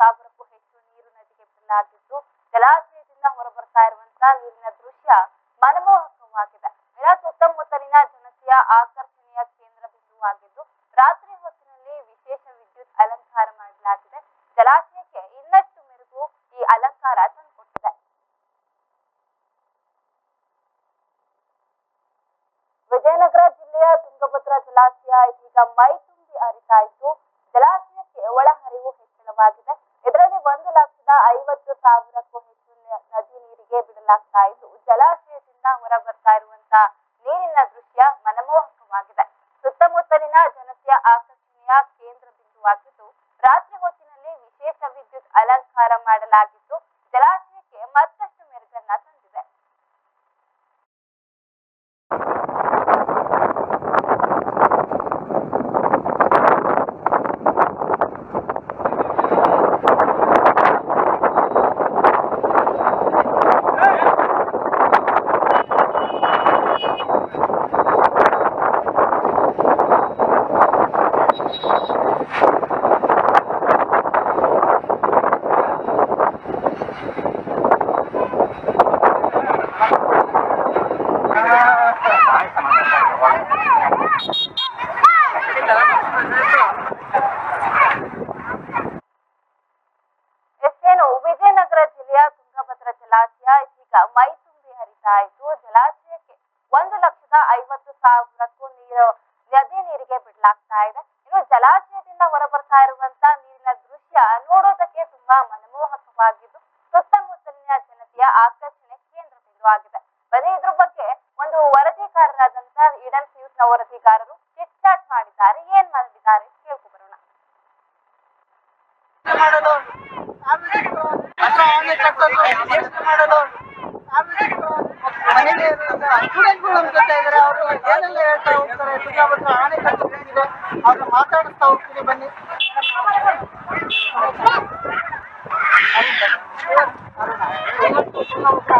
ಸಾವಿರಕ್ಕೂ ಹೆಚ್ಚು ನೀರು ನದಿಗೆ ಬಿಡಲಾಗಿದ್ದು, ಜಲಾಶಯದಿಂದ ಹೊರಬರ್ತಾ ಇರುವಂತಹ ನೀರಿನ ದೃಶ್ಯ ಮನಮೋಹಕವಾಗಿದೆ. ಇದರ ಸುತ್ತಮುತ್ತಲಿನ ಜನತೆಯ ಆಕರ್ಷಣೆಯ ಕೇಂದ್ರ ಬಿಂದುವಾಗಿದ್ದು, ರಾತ್ರಿ ಹೊತ್ತಿನಲ್ಲಿ ವಿಶೇಷ ವಿದ್ಯುತ್ ಅಲಂಕಾರ ಮಾಡಲಾಗಿದೆ. ಜಲಾಶಯಕ್ಕೆ ಇನ್ನಷ್ಟು ಮೆರುಗು ಈ ಅಲಂಕಾರ ತಂದುಕೊಟ್ಟಿದೆ. ವಿಜಯನಗರ ಜಿಲ್ಲೆಯ ತುಂಗಭದ್ರಾ ಜಲಾಶಯ ಇದೀಗ ಮೈ ತುಂಬಿ ಹರಿತಾ ಇದ್ದು, ಜಲಾಶಯಕ್ಕೆ ಒಳಹರಿವು ಹೆಚ್ಚಳವಾಗಿದೆ. ಐವತ್ತು ಸಾವಿರಕ್ಕೂ ಹೆಚ್ಚು ನದಿ ನೀರಿಗೆ ಬಿಡಲಾಗ್ತಾ ಇತ್ತು ಜಲಾಶಯದಿಂದ ಹೊರ ಬರ್ತಾ ಇರುವಂತ ನೀರಿನ ದೃಶ್ಯ ಮನಮೋಹಕವಾಗಿದೆ. ಸುತ್ತಮುತ್ತಲಿನ ಜನತೆಯ ಆಕರ್ಷಣೆಯ ಕೇಂದ್ರ ಬಿಂದುವಾಗಿದ್ದು, ರಾತ್ರಿ ಹೊತ್ತಿನಲ್ಲಿ ವಿಶೇಷ ವಿದ್ಯುತ್ ಅಲಂಕಾರ ಮಾಡಲಾಗಿದ್ದು ಜಲಾಶಯಕ್ಕೆ ಮತ್ತಷ್ಟು ಮೆರುಗನ್ನ ತಂದಿದೆ ಎಷ್ಟೇನು ವಿಜಯನಗರ ಜಿಲ್ಲೆಯ ತುಂಗಭದ್ರಾ ಜಲಾಶಯ ಇದೀಗ ಮೈ ತುಂಬಿ ಹರಿತಾ ಇತ್ತು ಜಲಾಶಯಕ್ಕೆ ಒಂದು ಲಕ್ಷದ ಐವತ್ತು ಸಾವಿರಕ್ಕೂ ನೀರು, ನದಿ ನೀರಿಗೆ ಬಿಡಲಾಗ್ತಾ ಇದೆ. ಇನ್ನು ಜಲಾಶಯದಿಂದ ಹೊರಬರ್ತಾ ಇರುವಂತ ನೀರಿನ ದೃಶ್ಯ ನೋಡೋದಕ್ಕೆ ತುಂಬಾ ಮನಮೋಹಕವಾಗಿದ್ದು, ಸುತ್ತಮುತ್ತಲಿನ ಜನತೆಯ ಆಕರ್ಷಣೆ ಕೇಂದ್ರ ಬಿಂದುವಾಗಿದೆ ಬರೀ ಇದ್ರ ಬಗ್ಗೆ ಒಂದು ವರದಿಗಾರರಾದಂತ ಇಡನ್ ನ್ಯೂಸ್ನ ವರದಿಗಾರರು ಚಿಟ್ಚಾಟ್ ಮಾಡಿದ್ದಾರೆ. ಏನ್ ಮಾಡಿದ್ದಾರೆ ಕೇಳ್ಕೊ ಬರೋಣ. ಮಾಡಲು ಸಾರ್ವಜನಿಕರು ಮನೆಗೆ ಸ್ಟೂಡೆಂಟ್ಗಳು ನಮ್ಮ ಜೊತೆ ಇದ್ದಾರೆ ಅವರು ಏನೆಲ್ಲ ಹೇಳ್ತಾ ಹೋಗ್ತಾರೆ ತುಂಗಭದ್ರಾ ಆನೆ ಕಟ್ಟು ಹೇಗಿದೆ ಅವ್ರನ್ನ ಮಾತಾಡಿಸ್ತಾ ಹೋಗ್ತೀನಿ ಬನ್ನಿ ಇವತ್ತು ತುಂಗಭದ್ರಾ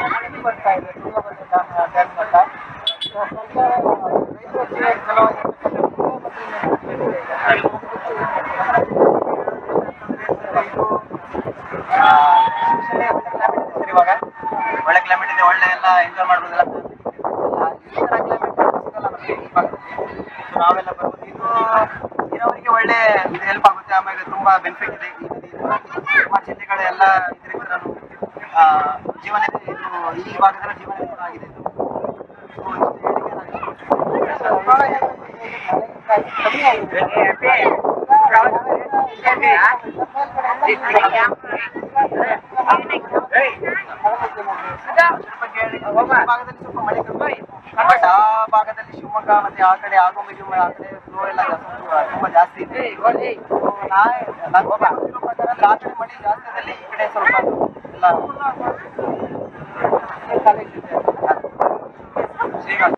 ಜಲವಾಗಿರ್ತಕ್ಕಂಥ ತುಂಗಭದ್ರಾ ಇದು ಕ್ಲೈಮೇಟ್ ಇದೆ ಸರ್ ಇವಾಗ ಒಳ್ಳೆ ಕ್ಲೈಮೇಟ್ ಇದೆ ಒಳ್ಳೆ ಎಲ್ಲ ಎಂಜಾಯ್ ಮಾಡ್ಬೋದೆಲ್ಲ ಈ ಥರ ನಮಗೆ ಹೆಲ್ಪ್ ಆಗುತ್ತೆ ನಾವೆಲ್ಲ ಬರ್ಬೋದು ಇದು ನೀರಾವರಿಗೆ ಒಳ್ಳೆ ಹೆಲ್ಪ್ ಆಗುತ್ತೆ ಆಮೇಲೆ ತುಂಬಾ ಬೆನಿಫಿಟ್ ಇದೆ ನಮ್ಮ ಜಿಲ್ಲೆಗಳ ಇದರಿಂದ ಜೀವನ ಈ ಭಾಗದ ಜೀವನ ಕೂಡ ಆಗಿದೆ ಇದು ಸೊ ಇಷ್ಟು ಹೇಳಿಕೆ ನಾನು ಬಹಳ ಕಮ್ಮಿ ಆಗಿದೆ ಅದ್ರ ಬಗ್ಗೆ ಹೇಳಿ, ಈ ಭಾಗದಲ್ಲಿ ಸ್ವಲ್ಪ ಮಳೆ ಕಮ್ಮಿ ಬಟ್ ಆ ಭಾಗದಲ್ಲಿ ಶಿವಮೊಗ್ಗ ಮತ್ತೆ ಆ ಕಡೆ ಆಗುಂಬೆ ಗಿಂಬೆ ಆ ಕಡೆ ಫ್ಲೋ ಎಲ್ಲ ಜಾಸ್ತಿ ತುಂಬಾ ಜಾಸ್ತಿ ಇದೆ So, ನಾ ನಂಗೆ ಗೊತ್ತಿರೋ ಪ್ರಕಾರ ಅಂದ್ರೆ ಆ ಕಡೆ ಮಳೆ ಜಾಸ್ತಿ ಇದೆ ಈ ಕಡೆ ಸ್ವಲ್ಪ ಎಲ್ಲ 제가